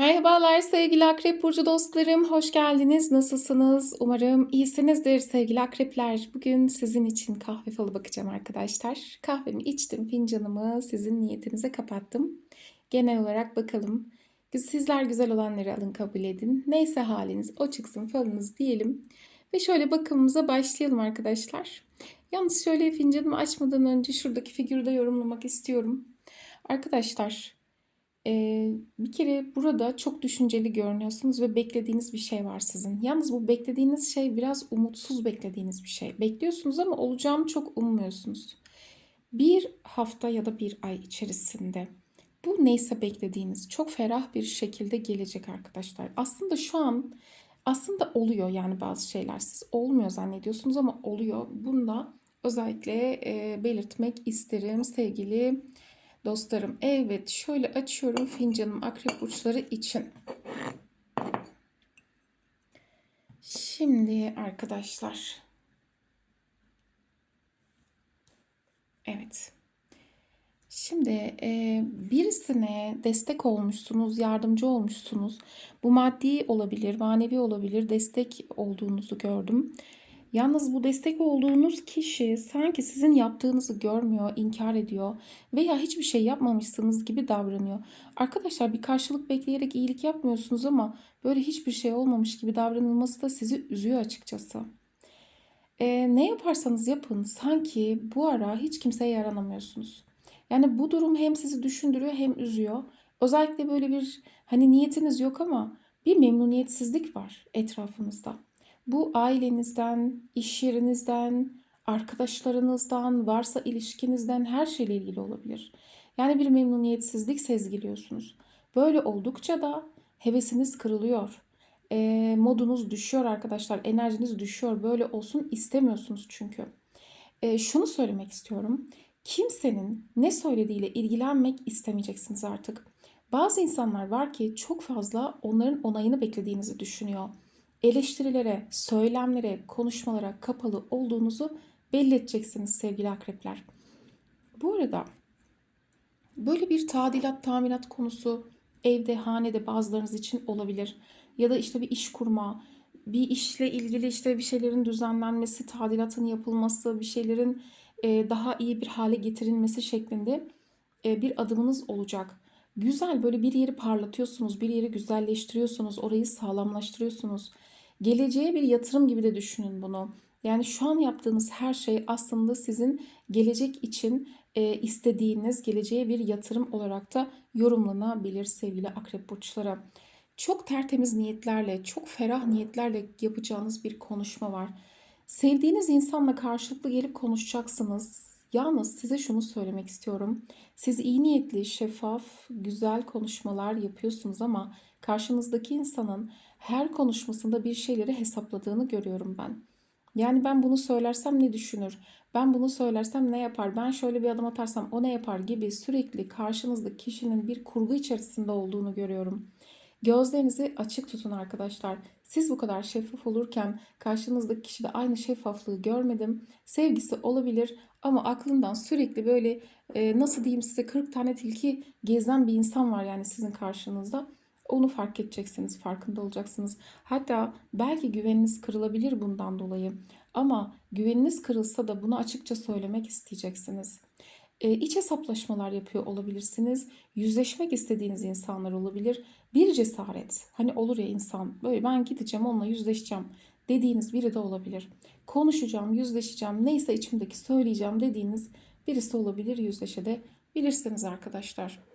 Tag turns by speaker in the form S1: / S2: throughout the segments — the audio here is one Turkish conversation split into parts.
S1: Merhabalar sevgili Akrep Burcu dostlarım. Hoş geldiniz. Nasılsınız? Umarım iyisinizdir sevgili akrepler. Bugün sizin için kahve falı bakacağım arkadaşlar. Kahvemi içtim, fincanımı sizin niyetinize kapattım. Genel olarak bakalım. Sizler güzel olanları alın kabul edin. Neyse haliniz o çıksın falınız diyelim. Ve şöyle bakımımıza başlayalım arkadaşlar. Yalnız şöyle fincanımı açmadan önce şuradaki figürü de yorumlamak istiyorum. Arkadaşlar ee, bir kere burada çok düşünceli görünüyorsunuz ve beklediğiniz bir şey var sizin. Yalnız bu beklediğiniz şey biraz umutsuz beklediğiniz bir şey. Bekliyorsunuz ama olacağını çok ummuyorsunuz. Bir hafta ya da bir ay içerisinde bu neyse beklediğiniz çok ferah bir şekilde gelecek arkadaşlar. Aslında şu an aslında oluyor yani bazı şeyler siz olmuyor zannediyorsunuz ama oluyor. Bunu da özellikle e, belirtmek isterim sevgili Dostlarım evet şöyle açıyorum fincanım akrep burçları için. Şimdi arkadaşlar. Evet. Şimdi e, birisine destek olmuşsunuz, yardımcı olmuşsunuz. Bu maddi olabilir, manevi olabilir, destek olduğunuzu gördüm. Yalnız bu destek olduğunuz kişi sanki sizin yaptığınızı görmüyor, inkar ediyor veya hiçbir şey yapmamışsınız gibi davranıyor. Arkadaşlar bir karşılık bekleyerek iyilik yapmıyorsunuz ama böyle hiçbir şey olmamış gibi davranılması da sizi üzüyor açıkçası. Ee, ne yaparsanız yapın sanki bu ara hiç kimseye yaranamıyorsunuz. Yani bu durum hem sizi düşündürüyor hem üzüyor. Özellikle böyle bir hani niyetiniz yok ama bir memnuniyetsizlik var etrafınızda. Bu ailenizden, iş yerinizden, arkadaşlarınızdan, varsa ilişkinizden her şeyle ilgili olabilir. Yani bir memnuniyetsizlik sezgiliyorsunuz. Böyle oldukça da hevesiniz kırılıyor. E, modunuz düşüyor arkadaşlar. Enerjiniz düşüyor. Böyle olsun istemiyorsunuz çünkü. E, şunu söylemek istiyorum. Kimsenin ne söylediğiyle ilgilenmek istemeyeceksiniz artık. Bazı insanlar var ki çok fazla onların onayını beklediğinizi düşünüyor eleştirilere, söylemlere, konuşmalara kapalı olduğunuzu belli edeceksiniz sevgili akrepler. Bu arada böyle bir tadilat, tamirat konusu evde, hanede bazılarınız için olabilir. Ya da işte bir iş kurma, bir işle ilgili işte bir şeylerin düzenlenmesi, tadilatın yapılması, bir şeylerin daha iyi bir hale getirilmesi şeklinde bir adımınız olacak. Güzel böyle bir yeri parlatıyorsunuz, bir yeri güzelleştiriyorsunuz, orayı sağlamlaştırıyorsunuz. Geleceğe bir yatırım gibi de düşünün bunu. Yani şu an yaptığınız her şey aslında sizin gelecek için e, istediğiniz geleceğe bir yatırım olarak da yorumlanabilir sevgili akrep burçları. Çok tertemiz niyetlerle, çok ferah niyetlerle yapacağınız bir konuşma var. Sevdiğiniz insanla karşılıklı gelip konuşacaksınız. Yalnız size şunu söylemek istiyorum. Siz iyi niyetli, şeffaf, güzel konuşmalar yapıyorsunuz ama karşınızdaki insanın her konuşmasında bir şeyleri hesapladığını görüyorum ben. Yani ben bunu söylersem ne düşünür? Ben bunu söylersem ne yapar? Ben şöyle bir adım atarsam o ne yapar gibi sürekli karşınızdaki kişinin bir kurgu içerisinde olduğunu görüyorum. Gözlerinizi açık tutun arkadaşlar. Siz bu kadar şeffaf olurken karşınızdaki kişide aynı şeffaflığı görmedim. Sevgisi olabilir ama aklından sürekli böyle e, nasıl diyeyim size 40 tane tilki gezen bir insan var yani sizin karşınızda. Onu fark edeceksiniz, farkında olacaksınız. Hatta belki güveniniz kırılabilir bundan dolayı. Ama güveniniz kırılsa da bunu açıkça söylemek isteyeceksiniz. E, iç hesaplaşmalar yapıyor olabilirsiniz. Yüzleşmek istediğiniz insanlar olabilir. Bir cesaret. Hani olur ya insan böyle ben gideceğim onunla yüzleşeceğim dediğiniz biri de olabilir. Konuşacağım, yüzleşeceğim, neyse içimdeki söyleyeceğim dediğiniz birisi olabilir yüzleşe de bilirsiniz arkadaşlar.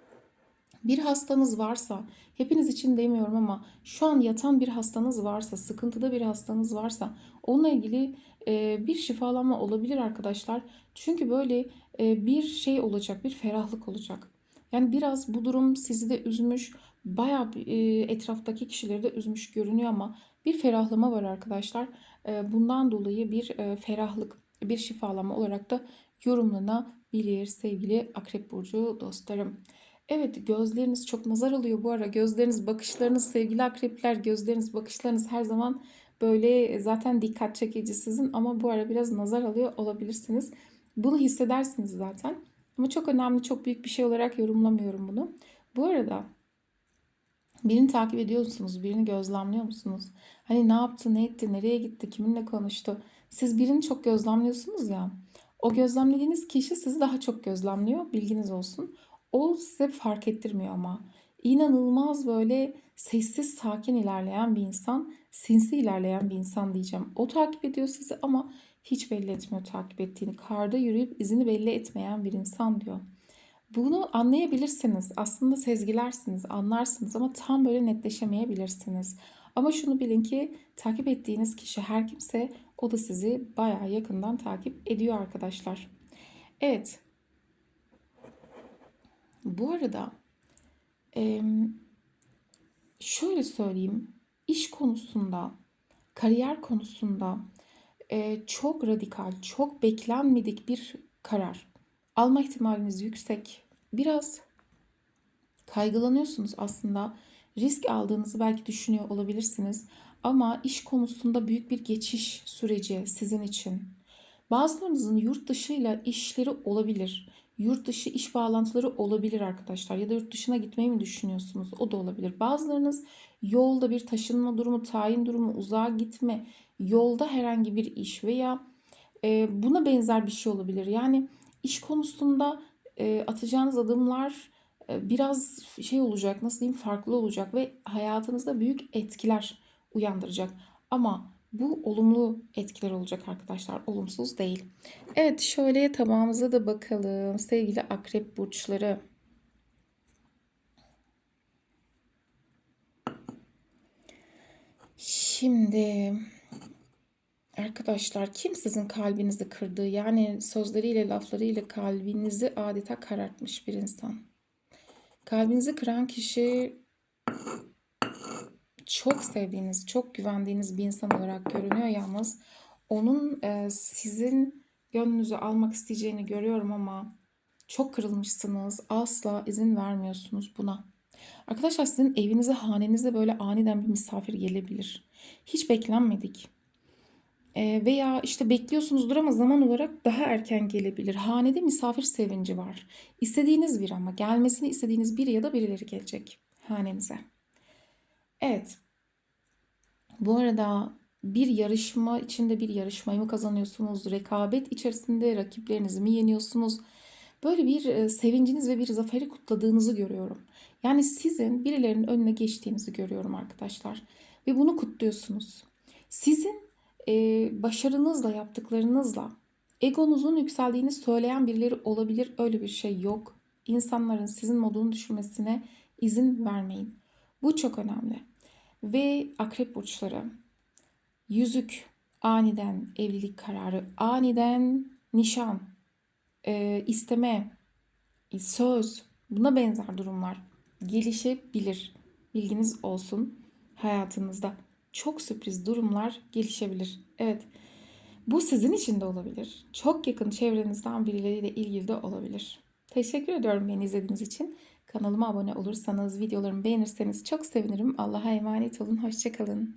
S1: Bir hastanız varsa, hepiniz için demiyorum ama şu an yatan bir hastanız varsa, sıkıntıda bir hastanız varsa onunla ilgili e, bir şifalanma olabilir arkadaşlar. Çünkü böyle e, bir şey olacak, bir ferahlık olacak. Yani biraz bu durum sizi de üzmüş, bayağı e, etraftaki kişileri de üzmüş görünüyor ama bir ferahlama var arkadaşlar. Bundan dolayı bir ferahlık, bir şifalama olarak da yorumlanabilir sevgili Akrep Burcu dostlarım. Evet gözleriniz çok nazar alıyor bu ara. Gözleriniz, bakışlarınız sevgili akrepler, gözleriniz, bakışlarınız her zaman böyle zaten dikkat çekici sizin ama bu ara biraz nazar alıyor olabilirsiniz. Bunu hissedersiniz zaten. Ama çok önemli, çok büyük bir şey olarak yorumlamıyorum bunu. Bu arada Birini takip ediyor musunuz? Birini gözlemliyor musunuz? Hani ne yaptı, ne etti, nereye gitti, kiminle konuştu? Siz birini çok gözlemliyorsunuz ya. O gözlemlediğiniz kişi sizi daha çok gözlemliyor. Bilginiz olsun. O size fark ettirmiyor ama. İnanılmaz böyle sessiz, sakin ilerleyen bir insan, sinsi ilerleyen bir insan diyeceğim. O takip ediyor sizi ama hiç belli etmiyor takip ettiğini. Karda yürüyüp izini belli etmeyen bir insan diyor. Bunu anlayabilirsiniz. Aslında sezgilersiniz, anlarsınız ama tam böyle netleşemeyebilirsiniz. Ama şunu bilin ki takip ettiğiniz kişi her kimse o da sizi bayağı yakından takip ediyor arkadaşlar. Evet. Bu arada şöyle söyleyeyim. İş konusunda, kariyer konusunda çok radikal, çok beklenmedik bir karar alma ihtimaliniz yüksek. Biraz kaygılanıyorsunuz aslında. Risk aldığınızı belki düşünüyor olabilirsiniz. Ama iş konusunda büyük bir geçiş süreci sizin için. Bazılarınızın yurt dışıyla işleri olabilir. Yurt dışı iş bağlantıları olabilir arkadaşlar. Ya da yurt dışına gitmeyi mi düşünüyorsunuz? O da olabilir. Bazılarınız yolda bir taşınma durumu, tayin durumu, uzağa gitme, yolda herhangi bir iş veya e, buna benzer bir şey olabilir. Yani iş konusunda e, atacağınız adımlar e, biraz şey olacak, nasıl diyeyim, farklı olacak ve hayatınızda büyük etkiler uyandıracak. Ama bu olumlu etkiler olacak arkadaşlar, olumsuz değil. Evet, şöyle tabağımıza da bakalım sevgili akrep burçları. Şimdi arkadaşlar kim sizin kalbinizi kırdığı yani sözleriyle laflarıyla kalbinizi adeta karartmış bir insan. Kalbinizi kıran kişi çok sevdiğiniz, çok güvendiğiniz bir insan olarak görünüyor yalnız onun e, sizin gönlünüzü almak isteyeceğini görüyorum ama çok kırılmışsınız. Asla izin vermiyorsunuz buna. Arkadaşlar sizin evinize, hanenize böyle aniden bir misafir gelebilir. Hiç beklenmedik. Ee, veya işte bekliyorsunuzdur ama zaman olarak daha erken gelebilir. Hanede misafir sevinci var. İstediğiniz bir ama gelmesini istediğiniz biri ya da birileri gelecek hanenize. Evet. Bu arada bir yarışma içinde bir yarışmayı mı kazanıyorsunuz? Rekabet içerisinde rakiplerinizi mi yeniyorsunuz? Böyle bir e, sevinciniz ve bir zaferi kutladığınızı görüyorum. Yani sizin birilerinin önüne geçtiğinizi görüyorum arkadaşlar. Ve bunu kutluyorsunuz. Sizin e, başarınızla, yaptıklarınızla egonuzun yükseldiğini söyleyen birileri olabilir. Öyle bir şey yok. İnsanların sizin modunu düşürmesine izin vermeyin. Bu çok önemli. Ve akrep burçları yüzük, aniden evlilik kararı, aniden nişan, e, isteme, söz, buna benzer durumlar gelişebilir. Bilginiz olsun hayatınızda. Çok sürpriz durumlar gelişebilir. Evet. Bu sizin için de olabilir. Çok yakın çevrenizden birileriyle ilgili de olabilir. Teşekkür ediyorum beni izlediğiniz için. Kanalıma abone olursanız, videolarımı beğenirseniz çok sevinirim. Allah'a emanet olun. Hoşçakalın.